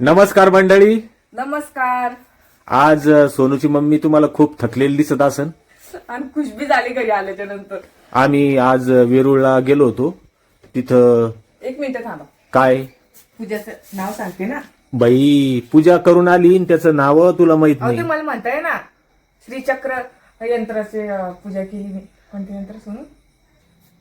नमस्कार मंडळी. नमस्कार. आज सोनूची मम्मी तुम्हाला खूप थकलेली दिसत असन. आणि खुशबी झाली घरी आल्याच्यानंतर. आम्ही आज वेरूळला गेलो होतो. तिथं एक मिनिट थांबा. काय? पूजाचं नाव सांगते ना? बाई पूजा करून आली आणि त्याचं नाव तुला माहीत अहो नाही. मला म्हणताय ना श्रीचक्र यंत्राचे अं, पूजा केली मी. कोणते यंत्र सोनू?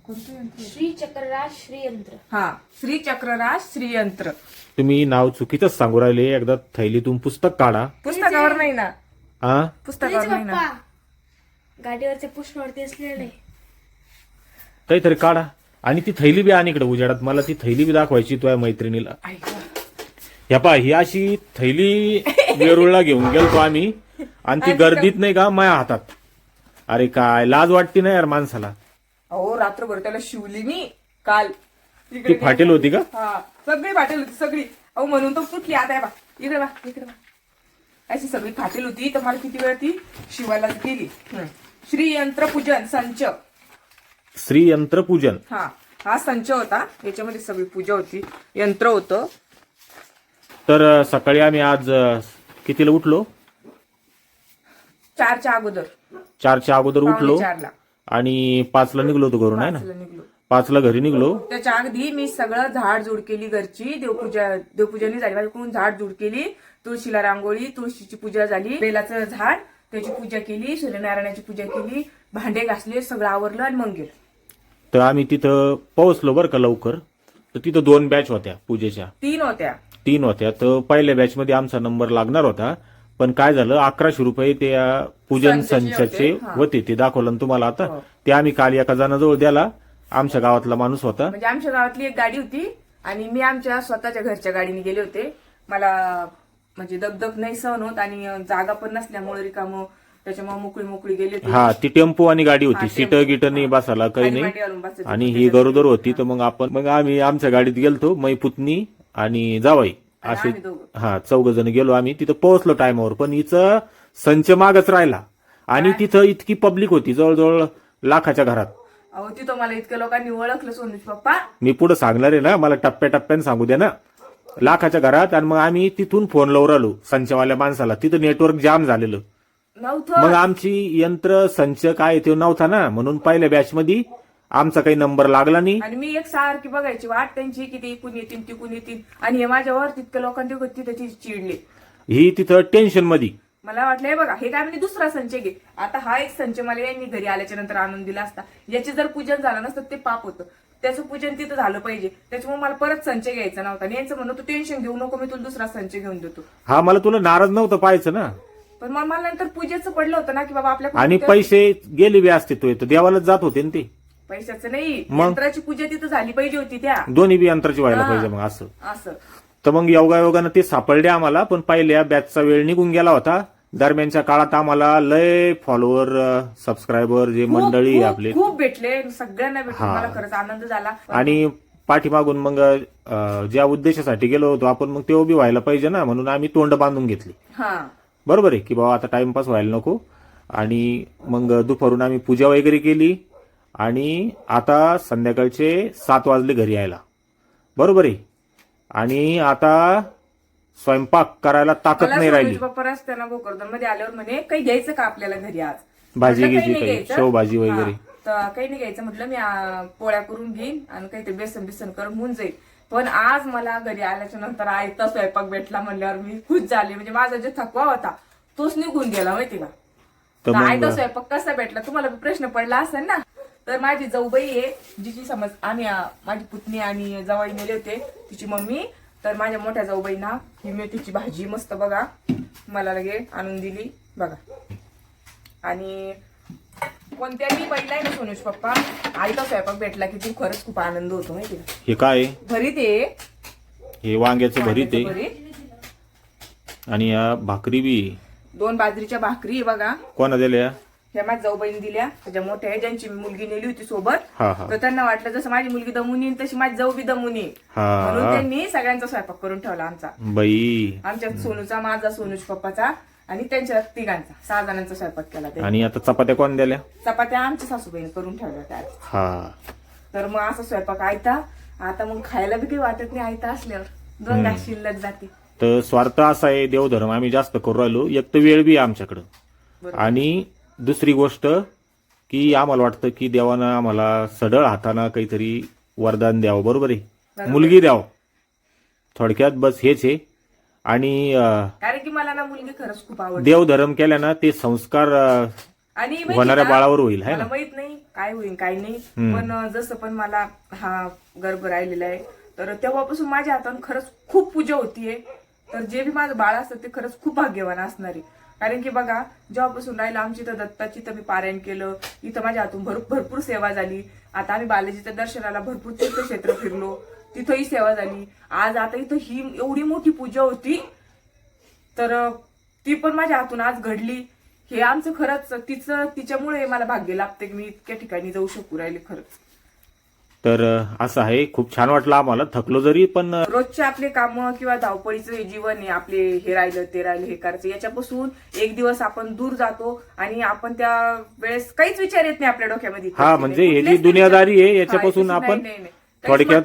श्री चक्रराज श्रीयंत्र. हा श्रीचक्रराज श्रीयंत्र. तुम्ही नाव चुकीचंच सांगू राहिले. एकदा थैलीतून पुस्तक काढा. पुस्तकावर नाही ना? हा पुस्तकावर नाही ना? गाडीवरचे पुष्पवरती असलेले. काहीतरी काढा. आणि ती थैली बी आणि इकडे उजाडात. मला ती थैली बी दाखवायची तुझ्या मैत्रिणीला. ह्या पा ही अशी थैली वेरूळला घेऊन गेलतो आम्ही. आणि ती गर्दीत नाही का माझ्या हातात. अरे काय लाज वाटते ना यार माणसाला. अहो रात्रभर त्याला शिवली मी. काल ती फाटेल होती का? हा सगळी फाटेल होती सगळी. अहो म्हणून तो तुटली आता बा इकडे बा इकडे बा. अशी सगळी फाटेल होती. तर मला किती वेळ ती शिवायला गेली. श्रीयंत्र पूजन संच. श्री यंत्रपूजन हा हा संच होता. याच्यामध्ये सगळी पूजा होती. यंत्र होतं. तर सकाळी आम्ही आज कितीला उठलो? चारच्या अगोदर. चारच्या अगोदर उठलो. चारला. आणि पाचला निघलो होतो घरून आहे ना? पाचला निघलो. पाचला घरी निघलो. त्याच्या अगदी मी सगळं झाड झुड केली घरची. देवपूजा देवपूजनी झाली माझ्याकडून झाड झुड केली. तुळशीला रांगोळी तुळशीची पूजा झाली. बेलाचं झाड त्याची पूजा केली. सूर्यनारायणाची पूजा केली. भांडे घासले सगळं आवरलं आणि मग गेलं. तर आम्ही तिथं पोहोचलो बरं का लवकर. तर तिथं दोन बॅच होत्या पूजेच्या. तीन होत्या. तीन होत्या. तर पहिल्या बॅच मध्ये आमचा नंबर लागणार होता. पण काय झालं अकराशे रुपये ते पूजन संचाचे होते, ते दाखवलं ना तुम्हाला आता. हो. ते आम्ही काल एका जणाजवळ द्याला. आमच्या गावातला माणूस होता. म्हणजे आमच्या गावातली एक गाडी होती आणि मी आमच्या स्वतःच्या घरच्या गाडीने गेले होते. मला म्हणजे दगदग नाही सहन होत आणि जागा पण नसल्यामुळे रिकामं त्याच्यामुळे मोकळी मोकळी गेली होती. हा ती टेम्पो आणि गाडी होती. सीट. गिट नाही बसायला काही नाही. आणि ही. गरोदर होती तर मग आपण मग आम्ही आमच्या गाडीत गेलतो मै पुतणी आणि जावाई. असे. हा चौघ जण गेलो आम्ही. तिथं पोहोचलो टायमावर पण हिचं संच मागच राहिला. आणि तिथं इतकी पब्लिक होती जवळजवळ लाखाच्या घरात. अहो तिथं मला इतक्या लोकांनी ओळखलं सोनुष पप्पा. मी पुढे सांगणार आहे ना मला टप्प्याटप्प्याने सांगू द्या ना. लाखाच्या घरात आणि मग आम्ही तिथून फोन लावून आलो संचवाल्या माणसाला. तिथं नेटवर्क जाम झालेलं. नव्हतं. मग आमची यंत्र संच काय ते नव्हता ना म्हणून पहिल्या बॅच मध्ये आमचा काही नंबर लागला नाही. आणि मी एक सारखी बघायची वाट त्यांची की ते इकून येतील तिकून येतील. आणि हे माझ्यावर तितक्या लोकांनी होती त्याची चिडले. ही तिथं टेन्शनमध्ये मला वाटलं हे बघा हे काय म्हणजे दुसरा संच घे आता हा एक संच मला यांनी घरी आल्याच्यानंतर आणून दिला असता. याचे जर पूजन झालं नसतं ते पाप होतं. त्याचं पूजन तिथं झालं पाहिजे. त्याच्यामुळे मला परत संच घ्यायचा नव्हता. आणि यांचं म्हणणं तू टेन्शन घेऊ नको मी तुला दुसरा संच घेऊन देतो. हा मला तुला नाराज नव्हतं पाहायचं ना. पण मग मला नंतर पूजेचं पडलं होतं ना की बाबा आपल्या आणि पैसे गेले बी असते तो देवालाच जात होते ना ते. पैशाचं नाही. मग? यंत्राची पूजा तिथं झाली पाहिजे होती त्या. दोन्ही बी यंत्राची व्हायला हा. पाहिजे मग असं. असं. तर मग योगायोगानं ते सापडले आम्हाला पण पहिल्या बॅचचा वेळ निघून गेला होता. दरम्यानच्या काळात आम्हाला लय फॉलोअर सबस्क्रायबर जे खूप- मंडळी खूप- आपले. खूप भेटले. सगळ्यांना भेटले. हा. मला खरंच आनंद झाला. आणि पाठीमागून मग अं, ज्या उद्देशासाठी गेलो होतो आपण मग ते उभी व्हायला पाहिजे ना म्हणून आम्ही तोंड बांधून घेतली. हा. बरोबर आहे की बाबा आता टाइमपास व्हायला नको. आणि मग दुपारून आम्ही पूजा वगैरे केली. आणि आता संध्याकाळचे सात वाजले घरी यायला. बरोबर आहे. आणि आता स्वयंपाक करायला ताकद नाही राहिली. पप्पा रस्त्यानं भोकरदनमध्ये आल्यावर म्हणे काही घ्यायचं का आपल्याला घरी आज? भाजी म्हटलं, घ्यायची काही, घ्यायचं. शेवभाजी वगैरे. हा, तर काही नाही घ्यायचं म्हटलं मी आ, पोळ्या करून घेईन आणि काही ते बेसन बिसन करून होऊन जाईल. पण आज मला घरी आल्याच्यानंतर आयता स्वयंपाक भेटला म्हणल्यावर मी खुश झाले. म्हणजे माझा जो थकवा होता तोच निघून गेला माहिती का? तर तर आयता स्वयंपाक कसा भेटला? तुम्हाला बी प्रश्न पडला असेल ना? तर माझी जाऊबाई आहे जिची समज आम्ही माझी पुतणी आणि जवाई नेले होते तिची मम्मी. तर माझ्या मोठ्या जाऊबाईंना ही मेथीची भाजी मस्त बघा. मला लगे आणून दिली बघा. आणि कोणत्याही पहिला आहे ना सोनुष पप्पा आईचा स्वयंपाक भेटला की ती खरंच खूप आनंद होतो माहिती का? हे काय? भरीत आहे. हे वांग्याचं भरीत आहे. आणि या भाकरी बी. दोन बाजरीच्या भाकरी आहे बघा. कोणा दिल्या? ह्या माझ्या जाऊबाईने दिल्या. त्याच्या मोठ्या आहे ज्यांची मुलगी नेली होती सोबत. हा हा. तर त्यांना वाटलं जसं माझी मुलगी दमून येईल तशी माझी जाऊ बी दमून येईल. हा. म्हणून त्यांनी सगळ्यांचा स्वयंपाक करून ठेवला आमचा. बाई. आमच्या सोनूचा माझा सोनूज पप्पाचा आणि त्यांच्या तिघांचा. सहा जणांचा स्वयंपाक केला त्यांनी. आणि आता चपात्या कोण दिल्या चपात्या आमच्या सासूबाईने करून ठेवल्या त्या. हा. तर मग असा स्वयंपाक आयता. आता मग खायला बी काही वाटत नाही आयता असल्यावर. दोन घास शिल्लक जाते. तर स्वार्थ असा आहे देवधर्म आम्ही जास्त करू राहिलो. एक तर वेळ बी आहे आमच्याकडं. बरोबर. आणि दुसरी गोष्ट की आम्हाला वाटतं की देवानं आम्हाला सडळ हातानं काहीतरी वरदान द्यावं बरोबर आहे. मुलगी द्यावं. थोडक्यात बस हेच आहे. आणि अं, कारण की मला ना मुलगी खरंच खूप आवडते. देवधर्म केल्यानं ते संस्कार आणि होणाऱ्या बाळावर होईल है ना? माहीत नाही काय होईल काय नाही. पण जसं पण मला हा गर्भ राहिलेला आहे तर तेव्हापासून माझ्या हातानं खरंच खूप पूजा होतीये. तर जे बी माझं बाळ असतं ते खरंच खूप भाग्यवान असणार. आहे कारण की बघा जेव्हापासून राहिलं आमची तर दत्ताची तर मी पारायण केलं इथं माझ्या हातून भर भरपूर सेवा झाली. आता आम्ही बालाजीच्या दर्शनाला भरपूर तीर्थक्षेत्र फिरलो. तिथंही सेवा झाली. आज आता इथं ही एवढी मोठी पूजा होती तर ती पण माझ्या हातून आज घडली. हे आमचं खरंच तिचं तिच्यामुळे मला भाग्य लाभते की मी इतक्या ठिकाणी जाऊ शकू राहिले खरंच. तर असं आहे. खूप छान वाटलं आम्हाला. थकलो जरी पण रोजचे आपले काम किंवा धावपळीचं जीवन आहे आपले हे राहिलं ते राहिलं हे करायचं याच्यापासून एक दिवस आपण दूर जातो आणि आपण त्या वेळेस काहीच विचार येत नाही आपल्या डोक्यामध्ये. हा, म्हणजे हे जी दुनियादारी आहे, याच्यापासून आपण थोडक्यात.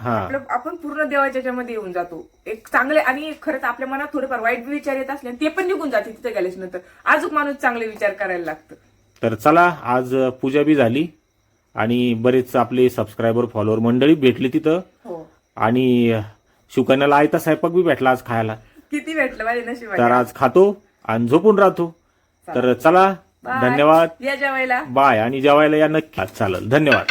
हा. आपण पूर्ण देवाच्या याच्यामध्ये येऊन जातो. एक चांगले आणि खरंच आपल्या मनात थोडेफार वाईट विचार येत असले ते पण निघून जाते तिथे गेल्याच्यानंतर. अजून माणूस चांगले विचार करायला लागतं. तर चला आज पूजा बी झाली. आणि बरेच आपले सबस्क्रायबर फॉलोअर मंडळी भेटली तिथं. हो. आणि अं, शुकन्याला आयता स्वयंपाक बी भेटला आज खायला. किती भेटलं माझ्या नशिबाने. तर आज खातो आणि झोपून राहतो. तर चला. धन्यवाद. या जेवायला. बाय आणि जेवायला या नक्की. चालेल धन्यवाद.